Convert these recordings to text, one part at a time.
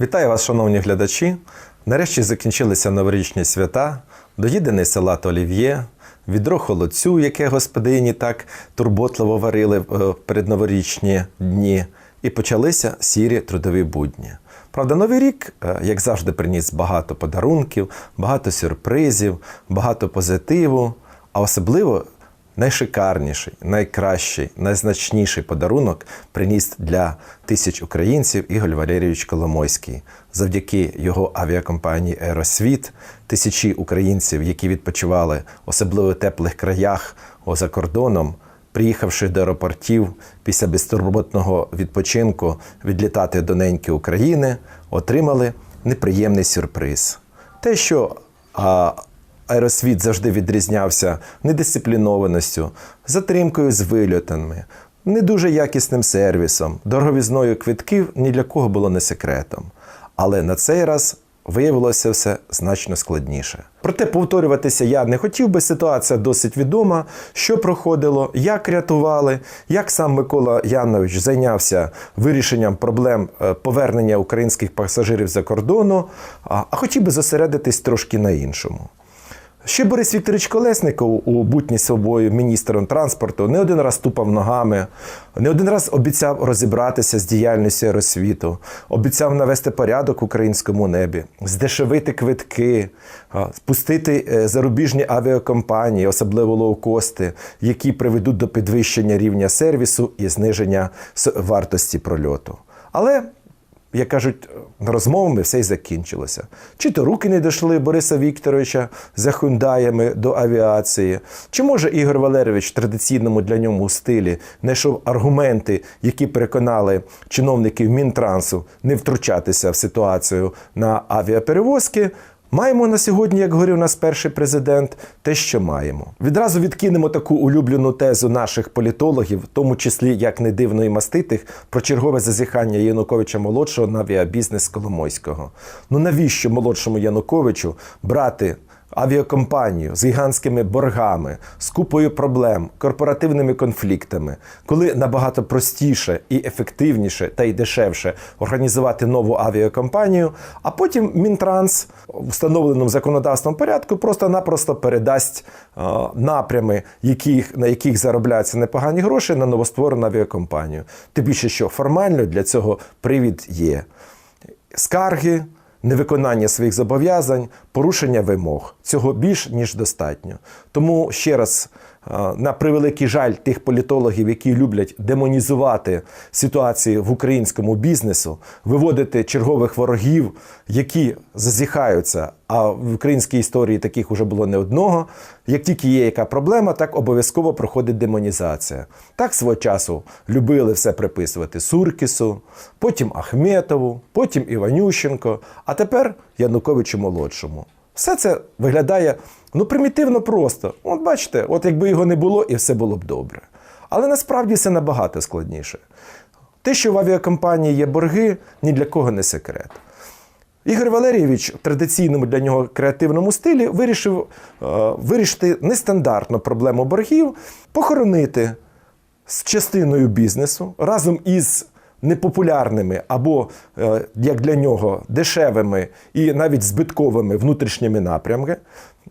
Вітаю вас, шановні глядачі. Нарешті закінчилися новорічні свята, доїдений салат олів'є, відро холодцю, яке господині так турботливо варили в передноворічні дні, і почалися сірі трудові будні. Правда, новий рік, е, як завжди, приніс багато подарунків, багато сюрпризів, багато позитиву, а особливо найшикарніший, найкращий, найзначніший подарунок приніс для тисяч українців Ігор Валерійович Коломойський. Завдяки його авіакомпанії Аеросвіт тисячі українців, які відпочивали особливо теплих краях за кордоном, приїхавши до аеропортів після безтурботного відпочинку відлітати до неньки України, отримали неприємний сюрприз. Те, що а, аеросвіт завжди відрізнявся недисциплінованістю, затримкою з вильотами, не дуже якісним сервісом, дороговізною квитків ні для кого було не секретом. Але на цей раз виявилося все значно складніше. Проте повторюватися я не хотів, бо ситуація досить відома, що проходило, як рятували, як сам Микола Янович зайнявся вирішенням проблем е, повернення українських пасажирів за кордону, а хотів би зосередитись трошки на іншому. Ще Борис Вікторович Колесников у бутні собою міністром транспорту не один раз тупав ногами, не один раз обіцяв розібратися з діяльністю аеросвіту, обіцяв навести порядок в українському небі, здешевити квитки, спустити е, зарубіжні авіакомпанії, особливо лоукости, які приведуть до підвищення рівня сервісу і зниження вартості прольоту. Але як кажуть, розмовами все й закінчилося. Чи то руки не дійшли Бориса Вікторовича за хундаями до авіації, чи може Ігор Валерійович в традиційному для ньому стилі знайшов аргументи, які переконали чиновників Мінтрансу не втручатися в ситуацію на авіаперевозки. Маємо на сьогодні, як говорив нас перший президент, те, що маємо. Відразу відкинемо таку улюблену тезу наших політологів, в тому числі як не дивно і маститих, про чергове зазіхання Януковича молодшого на авіабізнес Коломойського. Ну навіщо молодшому Януковичу брати авіакомпанію з гігантськими боргами, з купою проблем, корпоративними конфліктами, коли набагато простіше і ефективніше та й дешевше організувати нову авіакомпанію, а потім Мінтранс в встановленому законодавством порядку просто-напросто передасть е, напрями, яких, на яких заробляються непогані гроші, на новостворену авіакомпанію. Тим більше, що формально для цього привід є скарги, невиконання своїх зобов'язань, порушення вимог. Цього більш ніж достатньо. Тому ще раз, на превеликий жаль тих політологів, які люблять демонізувати ситуацію в українському бізнесу, виводити чергових ворогів, які зазіхаються. А в українській історії таких уже було не одного. Як тільки є яка проблема, так обов'язково проходить демонізація. Так свого часу любили все приписувати Суркісу, потім Ахметову, потім Іванющенко, а тепер Януковичу молодшому. Все це виглядає ну примітивно просто. От бачите, от якби його не було, і все було б добре. Але насправді все набагато складніше. Те, що в авіакомпанії є борги, ні для кого не секрет. Ігор Валерійович в традиційному для нього креативному стилі вирішив е, вирішити нестандартну проблему боргів, похоронити з частиною бізнесу разом із непопулярними або, е, як для нього, дешевими і навіть збитковими внутрішніми напрямками.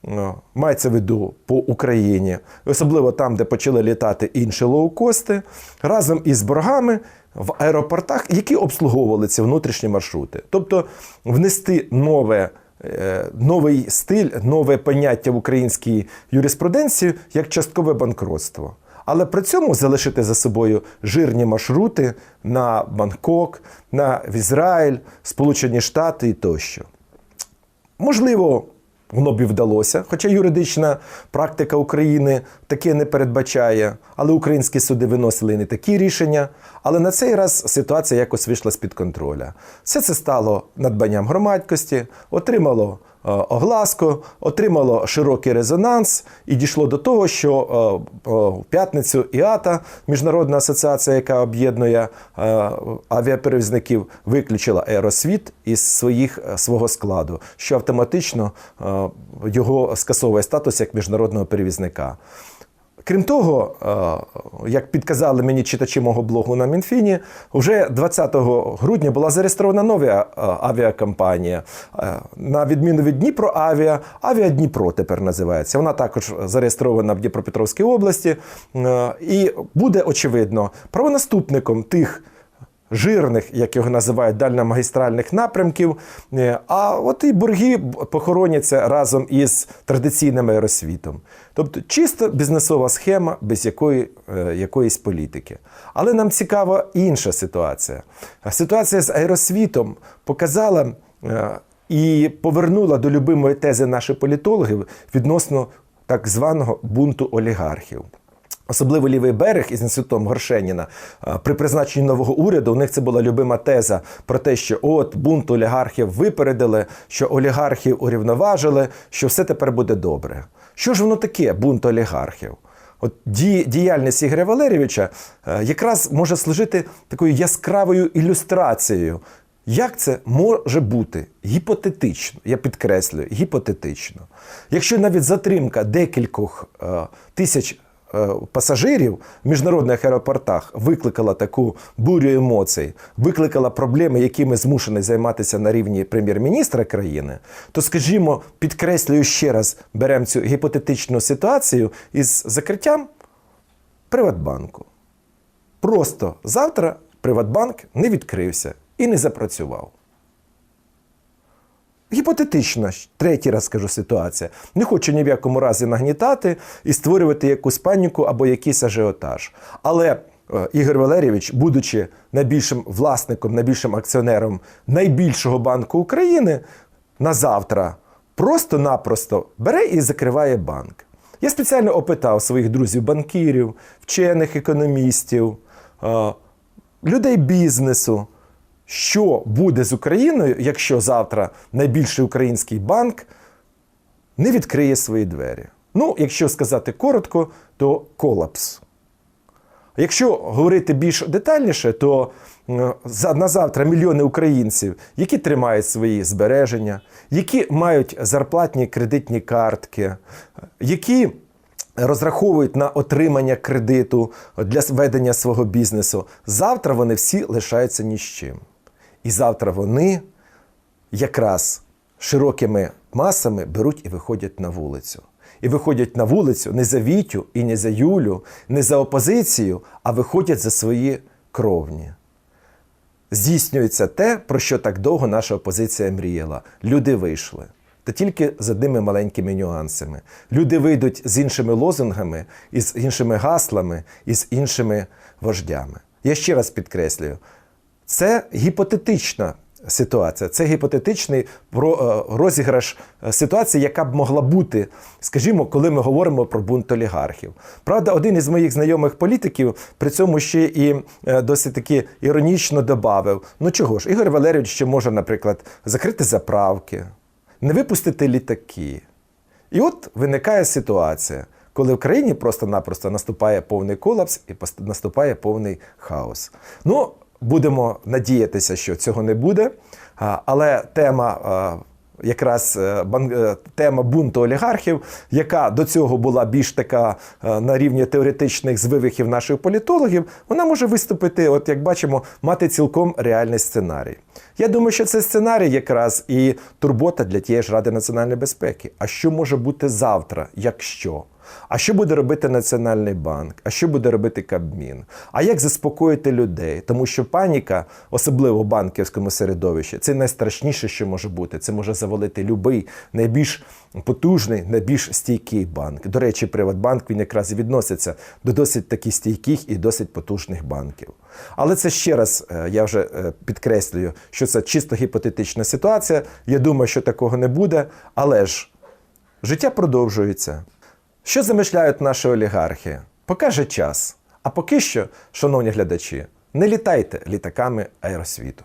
Е, Мається в виду по Україні, особливо там, де почали літати інші лоукости, разом із боргами в аеропортах, які обслуговували ці внутрішні маршрути. Тобто внести нове. е, Новий стиль, нове поняття в українській юриспруденції як часткове банкротство. Але при цьому залишити за собою жирні маршрути на Бангкок, на Ізраїль, Сполучені Штати і тощо. Можливо, воно б і вдалося, хоча юридична практика України таке не передбачає, але українські суди виносили не такі рішення. Але на цей раз ситуація якось вийшла з-під контроля. Все це стало надбанням громадськості, отримало огласку, отримало широкий резонанс і дійшло до того, що е, е, в п'ятницю ІАТА, міжнародна асоціація, яка об'єднує е, авіаперевізників, виключила аеросвіт із своїх, е, свого складу, що автоматично е, його скасовує статус як міжнародного перевізника. Крім того, е, як підказали мені читачі мого блогу на Мінфіні, вже 20 грудня була зареєстрована нова е, авіакомпанія. Е, На відміну від Дніпроавіа, Авіа Дніпро тепер називається. Вона також зареєстрована в Дніпропетровській області. І буде очевидно правонаступником тих жирних, як його називають, дальномагістральних напрямків. Е, А от і борги похороняться разом із традиційним аеросвітом. Тобто чисто бізнесова схема без якої, е, якоїсь політики. Але нам цікава інша ситуація. Ситуація з аеросвітом показала е, і повернула до любимої тези наших політологів відносно так званого бунту олігархів. Особливо лівий берег із інститутом Горшеніна е, при призначенні нового уряду у них це була любима теза про те, що от бунт олігархів випередили, що олігархів урівноважили, що все тепер буде добре. Що ж воно таке, бунт олігархів? От діяльність Ігоря Валерійовича е, якраз може служити такою яскравою ілюстрацією. Як це може бути гіпотетично? Я підкреслюю, гіпотетично. Якщо навіть затримка декількох е, тисяч пасажирів в міжнародних аеропортах викликала таку бурю емоцій, викликала проблеми, якими змушений займатися на рівні прем'єр-міністра країни, то, скажімо, підкреслюю ще раз, беремо цю гіпотетичну ситуацію із закриттям Приватбанку. Просто завтра Приватбанк не відкрився і не запрацював. Гіпотетична, третій раз скажу ситуація. Не хочу ні в якому разі нагнітати і створювати якусь паніку або якийсь ажіотаж. Але е, Ігор Валерійович, будучи найбільшим власником, найбільшим акціонером найбільшого банку України, на завтра просто-напросто бере і закриває банк. Я спеціально опитав своїх друзів-банкірів, вчених економістів, е, людей бізнесу, що буде з Україною, якщо завтра найбільший український банк не відкриє свої двері. Ну, якщо сказати коротко, то колапс. Якщо говорити більш детальніше, то на завтра мільйони українців, які тримають свої збереження, які мають зарплатні кредитні картки, які розраховують на отримання кредиту для ведення свого бізнесу, завтра вони всі лишаються ні з чим. І завтра вони якраз широкими масами беруть і виходять на вулицю. І виходять на вулицю не за Вітю і не за Юлю, не за опозицію, а виходять за свої кровні. Здійснюється те, про що так довго наша опозиція мріяла. Люди вийшли. Та тільки з одними маленькими нюансами. Люди вийдуть з іншими лозунгами, із іншими гаслами, із іншими вождями. Я ще раз підкреслюю, це гіпотетична ситуація, це гіпотетичний е, розіграш е, ситуації, яка б могла бути, скажімо, коли ми говоримо про бунт олігархів. Правда, один із моїх знайомих політиків при цьому ще і е, досить таки іронічно додав: ну чого ж, Ігор Валерійович ще може, наприклад, закрити заправки, не випустити літаки. І от виникає ситуація, коли в країні просто-напросто наступає повний колапс і наступає повний хаос. Ну, будемо надіятися, що цього не буде. Але тема. Якраз е, е, тема бунту олігархів, яка до цього була більш така е, на рівні теоретичних звивихів наших політологів, вона може виступити, от як бачимо, мати цілком реальний сценарій. Я думаю, що це сценарій якраз і турбота для тієї ж Ради національної безпеки. А що може бути завтра, якщо? А що буде робити Національний банк? А що буде робити Кабмін? А як заспокоїти людей? Тому що паніка, особливо в банківському середовищі, це найстрашніше, що може бути. Це може завалити любий найбільш потужний, найбільш стійкий банк. До речі, Приватбанк він якраз і відноситься до досить таки стійких і досить потужних банків. Але це ще раз е, я вже е, підкреслюю, що це чисто гіпотетична ситуація. Я думаю, що такого не буде, але ж. Життя продовжується. Що замишляють наші олігархи? Покаже час. А поки що, шановні глядачі, не літайте літаками аеросвіту.